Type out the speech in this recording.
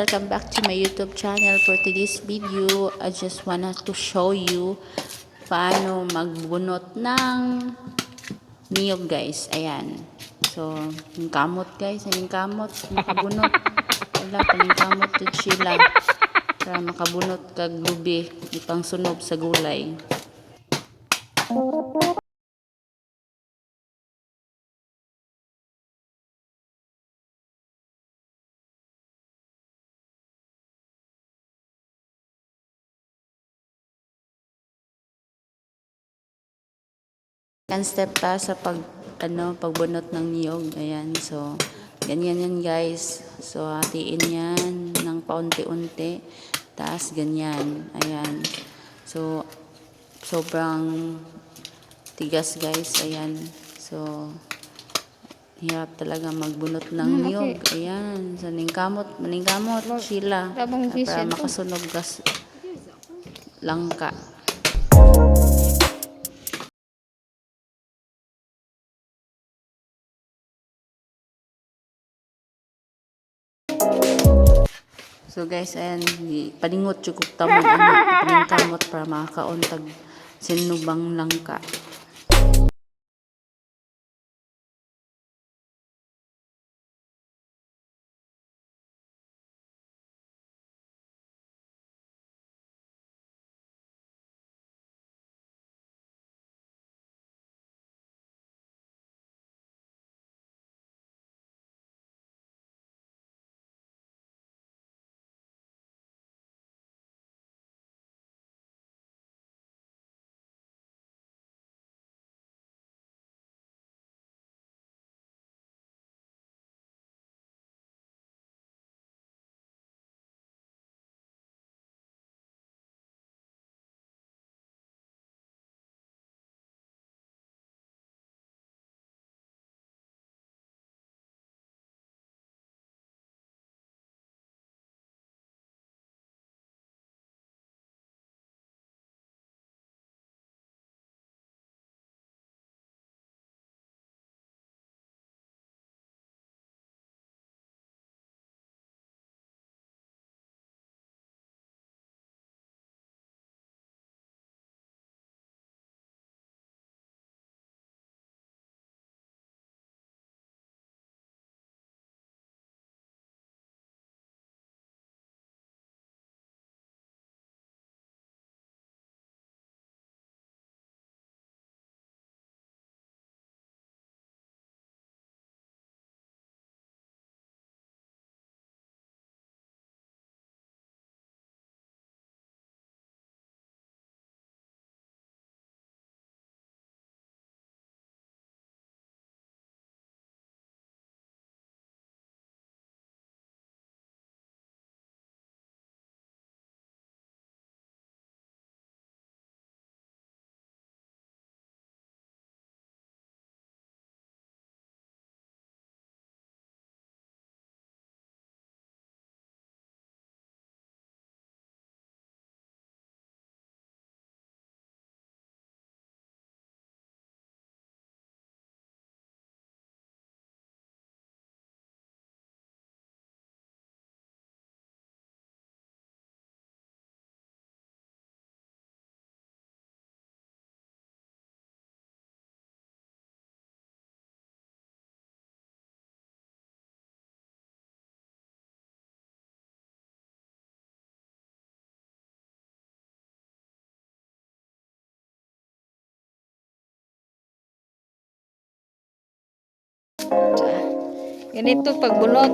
welcome back to my YouTube channel. For today's video, I just wanted to show you paano magbunot ng niyog guys. Ayan. So, yung kamot guys, yung kamot, makabunot. Wala, paningkamot to sila. Para makabunot kag lubi, ipang sunog sa gulay. Yan step ta sa pag ano pagbunot ng niyog. Ayan. So ganyan yan guys. So hatiin yan ng paunti-unti. Taas ganyan. Ayan. So sobrang tigas guys. Ayan. So hirap talaga magbunot ng Hmm, niyog. Ayan. So ningkamot, maningkamot sila. Para makasunog gas langka. So guys, ayan, palingot yung tamon ano, paningkamot para makakauntag sinubang langka. Ganito pagbunot.